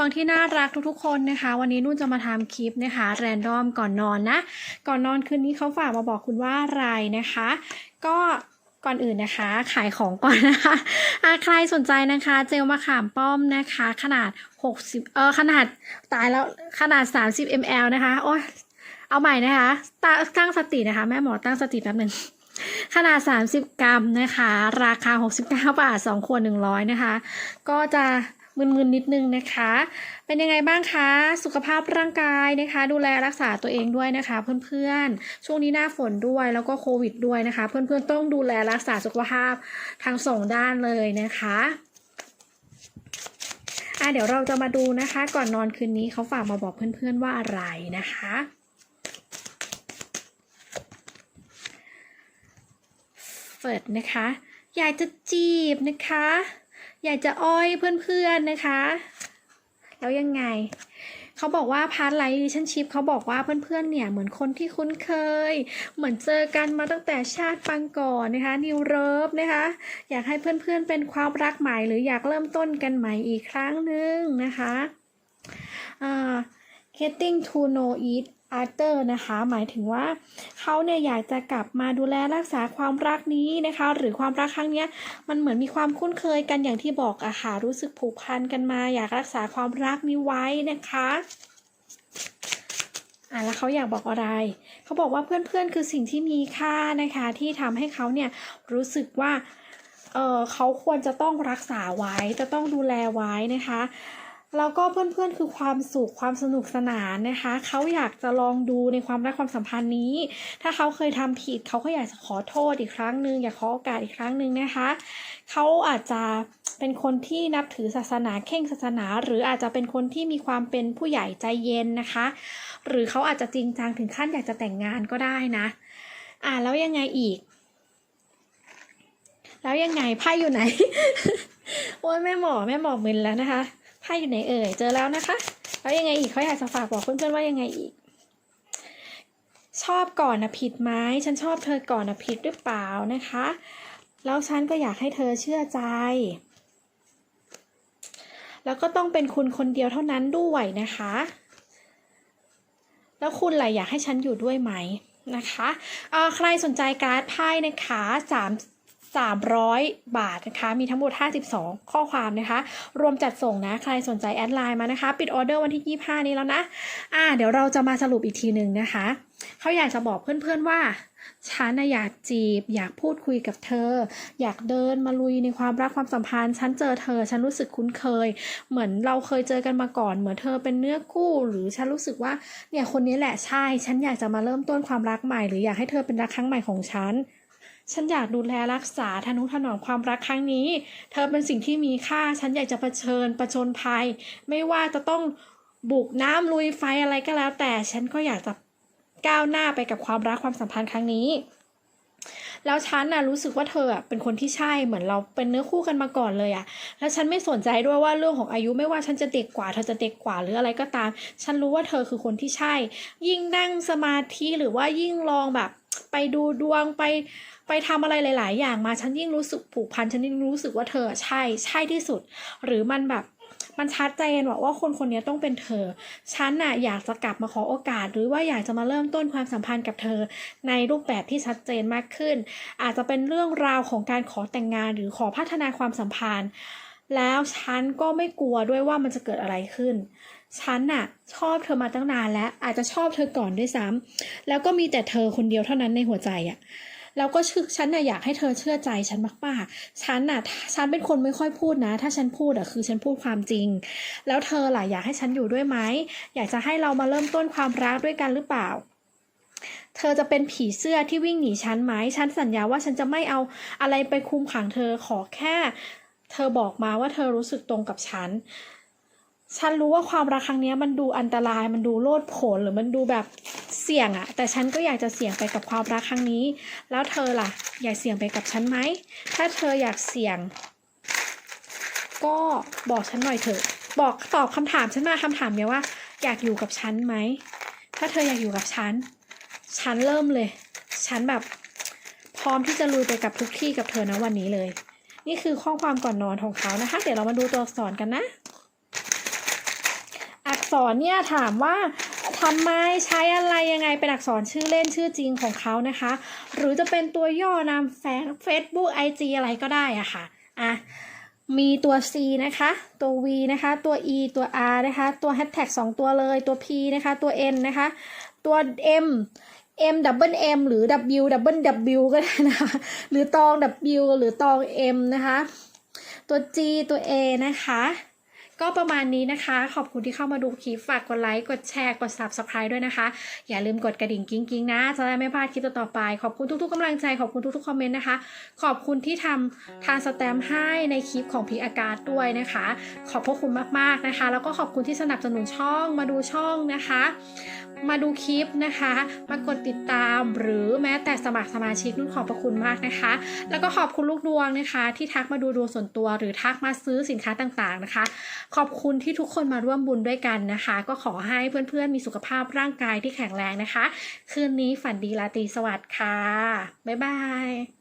วงที่น่ารักทุกๆคนนะคะ วันนี้นุ่นจะมาทำคลิปนะคะ แรนดอมก่อนนอนนะ ก่อนนอนคืนนี้เขาฝากมาบอกคุณว่าอะไรนะคะ ก็ก่อนอื่นนะคะขายของก่อนนะคะใครสนใจนะคะ เจลมะขามป้อมนะคะ ขนาด 60 เออขนาดตายแล้วขนาด 30 ml นะคะโอ้ยเอาใหม่นะคะตาตั้งสตินะคะ แม่หมอตั้งสติแป๊บหนึ่งขนาด 30 กรัมนะคะ ราคา 69 บาท 2 ขวด 100 นะคะ ก็จะ มึนๆนิดนึงนะคะ เป็นยังไงบ้างคะ สุขภาพร่างกายนะคะ ดูแลรักษาตัวเองด้วยนะคะ เพื่อนๆ ช่วงนี้หน้าฝนด้วยแล้วก็โควิดด้วยนะคะ เพื่อนๆต้องดูแลรักษาสุขภาพทั้งสองด้านเลยนะคะอะเดี๋ยวเราจะมาดูนะคะ ก่อนนอนคืนนี้เขาฝากมาบอกเพื่อนๆว่าอะไรนะคะ เฟิร์ดนะคะ อยากจะจีบนะคะ อยากจะอ้อยเพื่อนๆนะคะ แล้วยังไง เขาบอกว่าพาร์ทไลท์ดิชั่นชิพเขาบอกว่าเพื่อนๆเนี่ยเหมือนคนที่คุ้นเคย เหมือนเจอกันมาตั้งแต่ชาติปังก่อนนะคะนิวเลิฟนะคะ อยากให้เพื่อนๆเป็นความรักใหม่ หรืออยากเริ่มต้นกันใหม่อีกครั้งหนึ่งนะคะอ่า getting to know each other นะคะ หมายถึงว่าเขาเนี่ยอยากจะกลับมาดูแลรักษาความรักนี้นะคะ หรือความรักครั้งนี้มันเหมือนมีความคุ้นเคยกันอย่างที่บอกอะค่ะรู้สึกผูกพันกันมา อยากรักษาความรักนี้ไว้นะคะอะแล้วเขาอยากบอกอะไร เขาบอกว่าเพื่อนๆคือสิ่งที่มีค่านะคะ ที่ทำให้เขาเนี่ยรู้สึกว่าเออเขาควรจะต้องรักษาไว้จะต้องดูแลไว้นะคะ แล้วก็เพื่อนๆคือความสุขความสนุกสนานนะคะเขาอยากจะลองดูในความรักความสัมพันธ์นี้ ถ้าเขาเคยทำผิดเขาก็อยากจะขอโทษอีกครั้งหนึ่งอยากขอโอกาสอีกครั้งหนึ่งนะคะเขาอาจจะเป็นคนที่นับถือศาสนาเข่งศาสนา หรืออาจจะเป็นคนที่มีความเป็นผู้ใหญ่ใจเย็นนะคะ หรือเขาอาจจะจริงจังถึงขั้นอยากจะแต่งงานก็ได้นะ อ่าแล้วยังไงอีก แล้วยังไงไพ่อยู่ไหนโอ้ยแม่หมอแม่หมอมึนแล้วนะคะ ไพ่อยู่ไหนเอ่ย เจอแล้วนะคะ แล้วยังไงอีกเขาอยากจะฝากบอกเพื่อนๆว่ายังไงอีก ชอบก่อนนะผิดไหมฉันชอบเธอก่อนนะผิดหรือเปล่านะคะ แล้วฉันก็อยากให้เธอเชื่อใจ แล้วก็ต้องเป็นคุณคนเดียวเท่านั้นด้วยนะคะ แล้วคุณล่ะอยากให้ฉันอยู่ด้วยไหมนะคะเอ่อใครสนใจการ์ดไพ่นะคะสาม 300 บาทนะคะ มีทั้งหมด 52 ข้อความนะคะ รวมจัดส่งนะ ใครสนใจแอดไลน์มานะคะ ปิดออเดอร์วันที่ 25 นี้แล้วนะ อ่า เดี๋ยวเราจะมาสรุปอีกทีหนึ่งนะคะ เขาอยากจะบอกเพื่อนๆว่าฉันอยากจีบ อยากพูดคุยกับเธอ อยากเดินมาลุยในความรักความสัมพันธ์ ฉันเจอเธอ ฉันรู้สึกคุ้นเคย เหมือนเราเคยเจอกันมาก่อน เหมือนเธอเป็นเนื้อคู่หรือฉันรู้สึกว่าเนี่ยคนนี้แหละใช่ ฉันอยากจะมาเริ่มต้นความรักใหม่ หรืออยากให้เธอเป็นรักครั้งใหม่ของฉัน ฉันอยากดูแลรักษาทนุถนอมความรักครั้งนี้ เธอเป็นสิ่งที่มีค่า ฉันอยากจะเผชิญประชนภัย ไม่ว่าจะต้องบุกน้ำลุยไฟอะไรก็แล้ว แต่ฉันก็อยากจะก้าวหน้าไปกับความรักความสัมพันธ์ครั้งนี้ แล้วฉันน่ะรู้สึกว่าเธอเป็นคนที่ใช่เหมือนเราเป็นเนื้อคู่กันมาก่อนเลยอะแล้วฉันไม่สนใจด้วยว่าเรื่องของอายุไม่ว่าฉันจะเด็กกว่าเธอจะเด็กกว่าหรืออะไรก็ตาม ฉันรู้ว่าเธอคือคนที่ใช่ ยิ่งนั่งสมาธิหรือว่ายิ่งลองแบบ ไปดูดวงไปไปทำอะไรหลาย ๆ อย่างมาฉันยิ่งรู้สึกผูกพันฉันยิ่งรู้สึกว่าเธอใช่ใช่ที่สุด หรือมันแบบมันชัดเจนว่าว่าคนคนนี้ต้องเป็นเธอ ฉันน่ะอยากจะกลับมาขอโอกาส หรือว่าอยากจะมาเริ่มต้นความสัมพันธ์กับเธอ ในรูปแบบที่ชัดเจนมากขึ้น อาจจะเป็นเรื่องราวของการขอแต่งงานหรือขอพัฒนาความสัมพันธ์ แล้วฉันก็ไม่กลัวด้วยว่ามันจะเกิดอะไรขึ้น ฉันน่ะ ชอบเธอมาตั้งนานแล้ว อาจจะชอบเธอก่อนด้วยซ้ำแล้วก็มีแต่เธอคนเดียวเท่านั้นในหัวใจอะแล้วก็ชื่อฉันน่ะอยากให้เธอเชื่อใจฉันมากๆ ฉันน่ะฉันเป็นคนไม่ค่อยพูดนะ ถ้าฉันพูดอะคือฉันพูดความจริง แล้วเธอล่ะอยากให้ฉันอยู่ด้วยไหมอยากจะให้เรามาเริ่มต้นความรักด้วยกันหรือเปล่า เธอจะเป็นผีเสื้อที่วิ่งหนีฉันไหม ฉันสัญญาว่าฉันจะไม่เอาอะไรไปคุมขังเธอขอแค่ เธอบอกมาว่าเธอรู้สึกตรงกับฉัน ฉันรู้ว่าความรักครั้งนี้มันดูอันตราย มันดูโลดโผนหรือมันดูแบบเสี่ยงอะแต่ฉันก็อยากจะเสี่ยงไปกับความรักครั้งนี้ แล้วเธอล่ะ อยากเสี่ยงไปกับฉันไหม ถ้าเธออยากเสี่ยง ก็บอกฉันหน่อยเถอะ บอกตอบคำถามฉันมาคำถามเดียวว่า อยากอยู่กับฉันไหม ถ้าเธออยากอยู่กับฉัน ฉันเริ่มเลย ฉันแบบพร้อมที่จะลุยไปกับทุกที่กับเธอนะวันนี้เลย นี่คือข้อความก่อนนอนของเขานะคะ เดี๋ยวเรามาดูตัวอักษรกันนะ อักษรเนี่ยถามว่าทำไมใช้อะไรยังไงเป็นอักษรชื่อเล่นชื่อจริงของเขานะคะ หรือจะเป็นตัวย่อนามแฟน Facebook IG อะไรก็ได้อะค่ะอะมีตัว C นะคะ ตัว V นะคะ ตัว E ตัว R นะคะ ตัว hashtag 2 ตัวเลย ตัว P นะคะ ตัว N นะคะ ตัว M M double M หรือ W double W ก็ได้นะคะ หรือตอง W หรือตอง M นะคะ ตัว G ตัว A นะคะ ก็ประมาณนี้นะคะ ขอบคุณที่เข้ามาดูคลิปฝากกดไลค์ กดแชร์ กด subscribe ด้วยนะคะ อย่าลืมกดกระดิ่งกิ้งกิ้งนะจะได้ไม่พลาดคลิปต่อไป ขอบคุณทุกๆกำลังใจ ขอบคุณทุกๆคอมเมนต์นะคะ ขอบคุณที่ทำทานสแตมป์ให้ในคลิปของพีอากาศด้วยนะคะ ขอบพระคุณมากๆนะคะ แล้วก็ขอบคุณที่สนับสนุนช่องมาดูช่องนะคะ มาดูคลิปนะคะ มากดติดตามหรือแม้แต่สมัครสมาชิกนุ่นขอบพระคุณมากนะคะ แล้วก็ขอบคุณลูกดวงนะคะ ที่ทักมาดูดวงส่วนตัว หรือทักมาซื้อสินค้าต่างๆนะคะขอบคุณที่ทุกคนมาร่วมบุญด้วยกันนะคะ ก็ขอให้เพื่อนๆ มีสุขภาพร่างกายที่แข็งแรงนะคะ คืนนี้ฝันดีราตรีสวัสดิ์ค่ะ บ๊ายบาย